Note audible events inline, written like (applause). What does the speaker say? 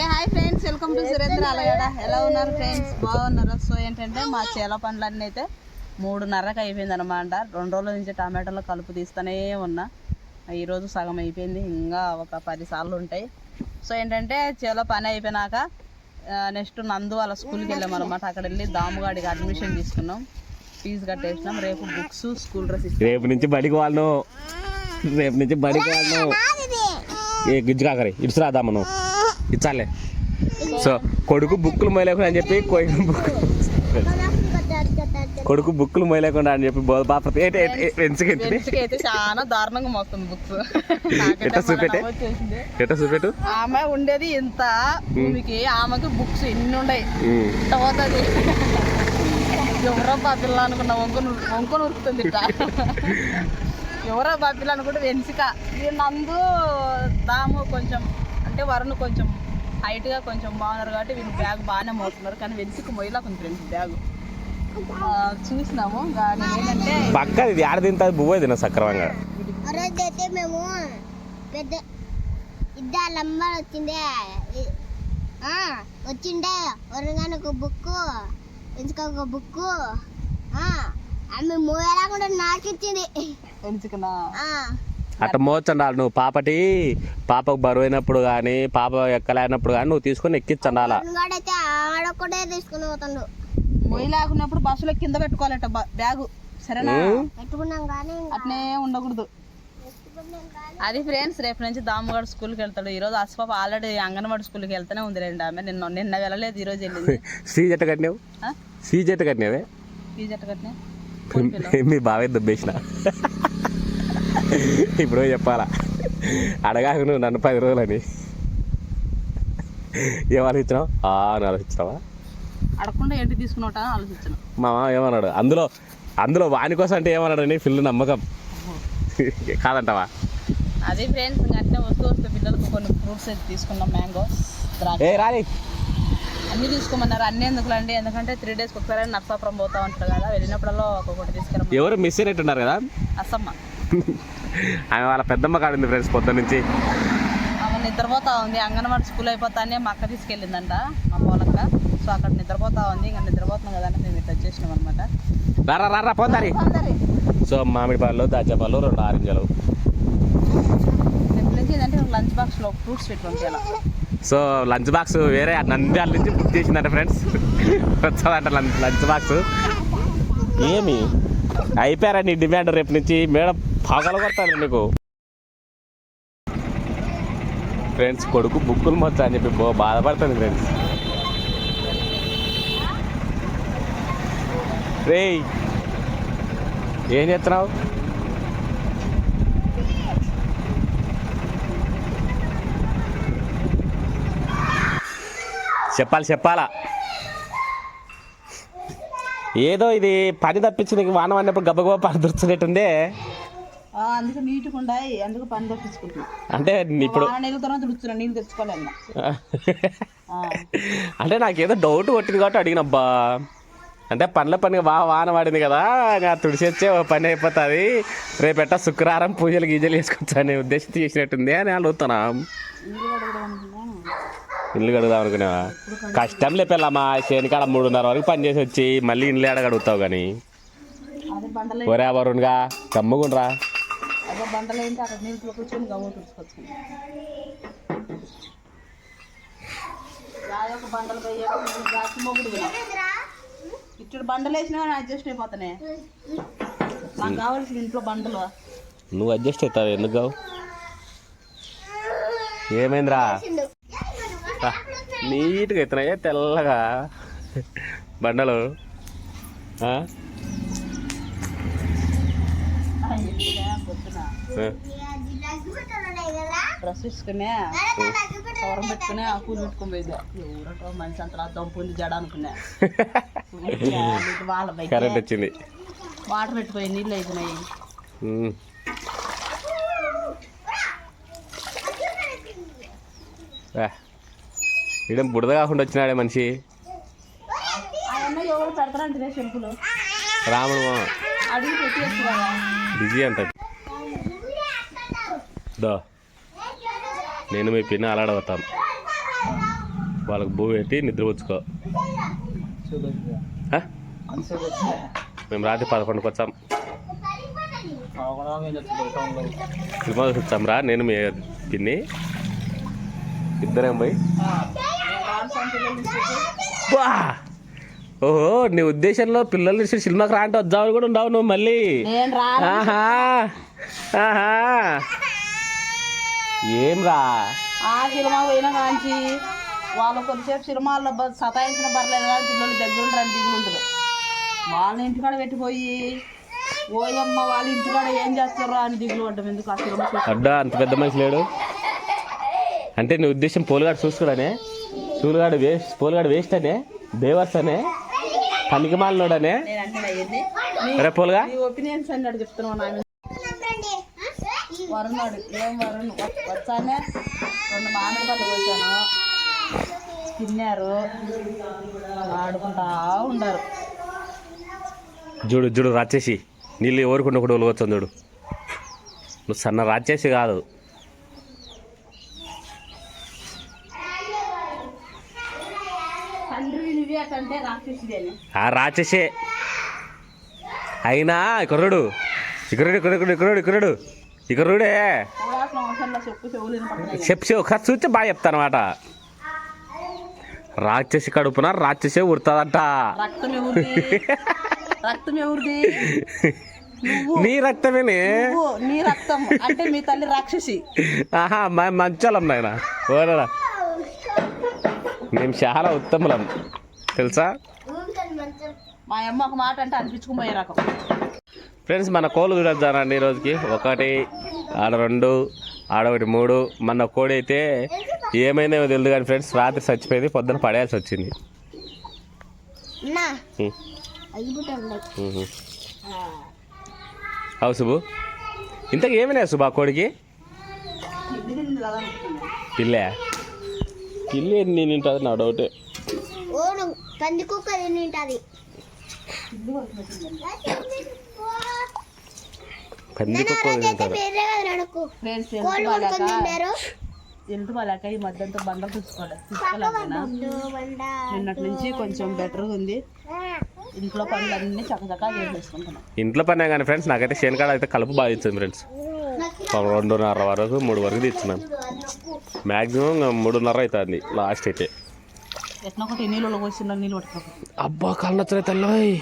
Okay hi friends. Welcome to Surendra Alagada ఎలా ఉన్నారు friends? బాగున్నారు? సో ఏంటంటే మా చేల పండ్లన్నీ అయితే మూడున్నరకు అయిపోయింది అనమాట రెండు రోజుల నుంచి టమాటాలో కలుపు తీస్తూనే ఉన్నా. ఈరోజు సగం అయిపోయింది. ఇంకా ఒక పది సార్లు ఉంటాయి. సో ఏంటంటే చేలో పని అయిపోయినాక నెక్స్ట్ నందు వాళ్ళ స్కూల్కి వెళ్ళాం అనమాట అక్కడ వెళ్ళి దాముగాడికి అడ్మిషన్ తీసుకున్నాం. ఫీజు కట్టేసినాం. రేపు బుక్స్ స్కూల్ డ్రెస్ రేపు నుంచి బడికి వాళ్ళను. రేపు నుంచి బడికి వాళ్ళను. ఏ గిజ్జు కాకరి ఇటు రాదా మనం ఇచ్చాలే. సో కొడుకు బుక్కులు మొయలేకుండా అని చెప్పి కొడుకు బుక్ కొడుకు బుక్కులు మొయలేకుండా అని చెప్పి బెంచ్కి అయితే చాలా దారుణంగా మోస్తుంది బుక్స్ ఎట్లా చూపెట్టే? ఎట్ట చూపెట్టు? ఆమె ఉండేది ఇంత భూమికి ఆమెకి బుక్స్ ఉమ్. ఇట్ట పోతుంది ఎవరో బాపిల్ల అనుకున్నా వంకొని వంకొని ఉరుకుతుంది ఎవరో బాపిల్ల అనుకుంటే ఈ నందు దాము కొంచెం అంటే వరుణ్ కొంచెం హైట్గా కొంచెం బాగున్నారు కాబట్టి వీళ్ళు బ్యాగ్ బాగానే మోస్తున్నారు. కానీ వెన్సిక మొయ్యలా కొంచెం ఫ్రెండ్స్ బ్యాగ్. చూసినాము. కానీ ఏంటంటే పక్క ఇది ఆడ తింటుంది బువ్వ తిన సక్రమంగా. అయితే మేము పెద్ద ఇద్దరు లంబర్ వచ్చిందే వచ్చిండే. వరంగానే ఒక బుక్ ఇసుక ఒక బుక్ ఆమె మూవేలా కూడా నాకు ఇచ్చింది వెన్సికనా ఆ, అట్ట మోచండాలి నువ్వు పాపటి. పాపకు బరువు అయినప్పుడు కానీ పాప ఎక్కలేనప్పుడు కానీ నువ్వు తీసుకొని ఎక్కించండాల. తీసుకుని పోతాడు. మొయ్యి లేకున్నప్పుడు బస్సులో కింద పెట్టుకోవాలంట బ్యాగు. సరేనా? పెట్టుకున్నాం కానీ అట్నే ఉండకూడదు. అది ఫ్రెండ్స్ రేపు నుంచి దామగాడు స్కూల్కి వెళ్తాడు. ఈరోజు అస్పాప ఆల్రెడీ అంగన్వాడి స్కూల్కి వెళ్తూనే ఉంది రెండు ఆమె. నిన్న నిన్న వెళ్ళలేదు ఈరోజు వెళ్ళింది. (laughs) సీజ్ ఎట్ట కట్టినావు? ఆ? సీజ్ ఎట్ట కట్టినావే? ఫీజు ఎట్ట కట్టినా? మీ బావే దుబ్బేసిన? ఇప్పుడు చెప్పాలా? అడగాక నువ్వు నన్ను పది రోజులని. ఏం ఆలోచించినావు? ఆ అని ఆలోచించినావా? అడగకుండా ఏంటి తీసుకున్నట్టు అని ఆలోచించాను. మా మామ ఏమన్నాడు? అందులో అందులో వాని కోసం అంటే ఏమన్నాడు అని ఫిల్ నమ్మకం. కాదంటావా? అది ఫ్రెండ్స్ అట్నే వస్తూ వస్తూ పిల్లలకు కొన్ని ఫ్రూట్స్ అయితే తీసుకున్నాం మ్యాంగో ఏ రాని. అన్ని తీసుకోమన్నారు. అన్ని ఎందుకు అండి ఎందుకంటే త్రీ డేస్కి ఒకసారి నర్సాపురం పోతా ఉంటారు కదా వెళ్ళినప్పుడల్లా ఒక్కొక్కటి తీసుకురమ్మ ఎవరు మిస్ అయినట్టున్నారు కదా? అసమ్మ. (laughs) ఆమె వాళ్ళ పెద్దమ్మ కాడింది ఫ్రెండ్స్ పొద్దు నుంచి. ఆమె నిద్రపోతా ఉంది అంగన్వాడి స్కూల్ అయిపోతానే మా అక్క తీసుకెళ్ళిందంట మా పోలక్క సో అక్కడ నిద్రపోతా ఉంది ఇంకా నిద్రపోతున్నాం కదా అని మేము ఇట్లా వచ్చేసినాం అనమాట రారా రారా పోతారి. సో మామిడి పళ్ళు దాచా పళ్ళు రెండు ఆరెంజలు. ఏంటంటే లంచ్ బాక్స్లో ఫ్రూట్స్ పెట్టి పంపించాలి సో లంచ్ బాక్స్ వేరే నంద్యాల నుంచి బుక్ చేసిందంట ఫ్రెండ్స్ వచ్చాదంట లంచ్ లంచ్ బాక్స్. ఏమి? అయిపోయారా నీ డిమాండ్ రేపు నుంచి? మేడం పగల కొడతాను నీకు. ఫ్రెండ్స్ కొడుకు బుక్కులు మొత్తం అని చెప్పి బాధపడుతుంది ఫ్రెండ్స్ రేయ్ ఏం చేస్తున్నావు? చెప్పాలి చెప్పాలా? ఏదో ఇది పని తప్పించి నీకు వాన పడినప్పుడు గబగబా పని దొరుకుతున్నట్టుందే అందుకే నీట్గా ఉండాయి. అందుకు పని అంటే ఇప్పుడు వాన నెలతోనే తుడుచున్నా నీళ్ళు తెచ్చుకోలేను అంటే నాకేదో డౌట్ కొట్టింది కాబట్టి అడిగినబ్బా అంటే పనుల పని బాగా వాన పడింది కదా ఓ పని అయిపోతుంది. రేపెట్ట శుక్రవారం పూజలు గీజలు వేసుకోవచ్చు అనే ఉద్దేశం చేసినట్టుంది అని అడుగుతున్నా ఇల్లు కడుగుదాం అనుకున్నా కష్టం లేపెళ్ళమ్మా శనికాడ మూడున్నర వరకు పని చేసి వచ్చి మళ్ళీ ఇల్లు అడగడుగుతావు కానీ ఒరే వరుణ్గా కమ్ముకుండ్రా ఒక బండలు ఏంటి అక్కడ నీళ్ళు కూర్చొని గవ్వ తుడుచుకొచ్చుకుంటాం. ఒక బండలు పోయాడు జాస్తి మొగుడు ఇటు బండలు వేసినా అడ్జస్ట్ అయిపోతానే. నాకు కావాల్సిన ఇంట్లో బండలు. నువ్వు అడ్జస్ట్ అవుతావు? ఎందుకు కావు? ఏమైందిరా? నీట్గా అవుతున్నాయే తెల్లగా? బండలు? డ్రెస్ కవరం పెట్టుకుని ఆ పూలు పెట్టుకుని పోయింది. ఎవరో మనిషి అంతా దంపుంది జడ అనుకున్నా. (laughs) వాళ్ళ కరెంట్ వచ్చింది. వాటర్ పెట్టిపోయి నీళ్ళు అయిపోయినాయి. ఈడేం బుడద కాకుండా వచ్చినాడే మనిషి. రాముడు బిజీ అంటది దో. నేను మీ పిన్న అలాడబోతాను వాళ్ళకి భూ పెట్టి నిద్ర వచ్చుకో ఆ? మేము రాత్రి పదకొండుకి వచ్చాం. సినిమా వచ్చాం రా నేను మీ పిన్ని. ఇద్దరేం పోయి! ఓహో నీ ఉద్దేశంలో పిల్లల్ని సినిమాకి రా అంటే వద్దామని కూడా ఉండవు నువ్వు మళ్ళీ. ఆహా! ఆహా! ఏం రా ఆ సినిమా పోయినా కాంచి వాళ్ళు కొద్దిసేపు సినిమాల్లో సతాయించిన పర్లేదు కానీ పిల్లలు దగ్గర ఉండరని దిగులు ఉంటుంది వాళ్ళ ఇంటికాడ పెట్టిపోయి ఓయమ్మ వాళ్ళ ఇంటికాడ ఏం చేస్తారో అని దిగులు పడ్డం ఎందుకు ఆ సినిమా అడ్డా అంత పెద్ద మనిషి లేడు. అంటే నీ ఉద్దేశం పోలుగాడు చూసుకోడనే? చూలుగాడు వేస్ట్ పోలుగాడు వేస్ట్ అనే? దేవర్స్ అనే? పనికి మాలినోడనే? నేను అంటే అయ్యింది రే పోలుగా. ఒపీనియన్స్ అన్నాడు చెప్తున్నావు వరుణాడు ఏం వరుణ్? వచ్చానే? రెండు మామిడి పళ్ళు పోసాను తిన్నారు. ఆడుకుంటా ఉండరు. చూడు చూడు రాచేసి నీళ్ళు ఎవరికి ఒకటి ఒలగొచ్చాను చూడు. నువ్వు సన్న రాచేసి కాదు. ఆ రాచేసే అయినా ఇక్కరుడు ఇక్కరుడు ఇక్కరుడు ఇక్కరుడు ఇక్కరుడే చూడాల్సిన అవసరంలో చెప్పు చెప్పు ఒకసారి చూస్తే బాగా చెప్తానమాట రాక్షసి కడుపున రాక్షసే ఉడుతుందంట నీ రక్తమేనే? నువ్వు నీ రక్తం. అంటే మీ తల్లి రాక్షసి. ఆహా మా మంచోళ్ళం నాయన. ఓరా మేము చాలా ఉత్తములం. తెలుసా? మా అమ్మ ఒక మాట అంటే అనిపించుకుపోయే రకం. ఫ్రెండ్స్ మన కోళ్ళు చూడొద్దానండి ఈ రోజుకి ఒకటి ఆడ రెండు ఆడ ఒకటి మూడు. మన కోడి అయితే ఏమైందో తెలియదు కానీ ఫ్రెండ్స్ రాత్రి చచ్చిపోయింది పొద్దున పడేయాల్సి వచ్చింది. అవు శుభు ఇంతకు ఏమైనా శుభు ఆ కోడికి. పిల్లే పిల్లి ఎన్ని ఉంటుంది నా డౌటే. పంది కుక్క తింటారు వేరే కదా నాకు ఫ్రెండ్స్ కోళ్ళు ఎంత కొనుక్కొని తింటారు బాగాక ఈ మధ్యంతో బండలు తీసుకోలేదు తీసుకోలేకపోయినా నిన్నటి నుంచి కొంచెం బెటర్గా ఉంది. ఇంట్లో పనులన్నీ చక్కచక్క చేసేసుకుంటున్నాం. ఇంట్లో పనే కానీ ఫ్రెండ్స్ నాకైతే శనికాడ అయితే కలుపు బాగా ఇచ్చింది ఫ్రెండ్స్ రెండున్నర వరకు మూడు వరకు తెచ్చినాను మ్యాక్సిమం మూడున్నర అవుతుంది లాస్ట్ అయితే. ఎట్లా ఒకటి నీళ్ళు పోసిన నీళ్ళు పట్టుకోకపోతే అబ్బా కాళ్ళు నచ్చలే తెల్లవాయి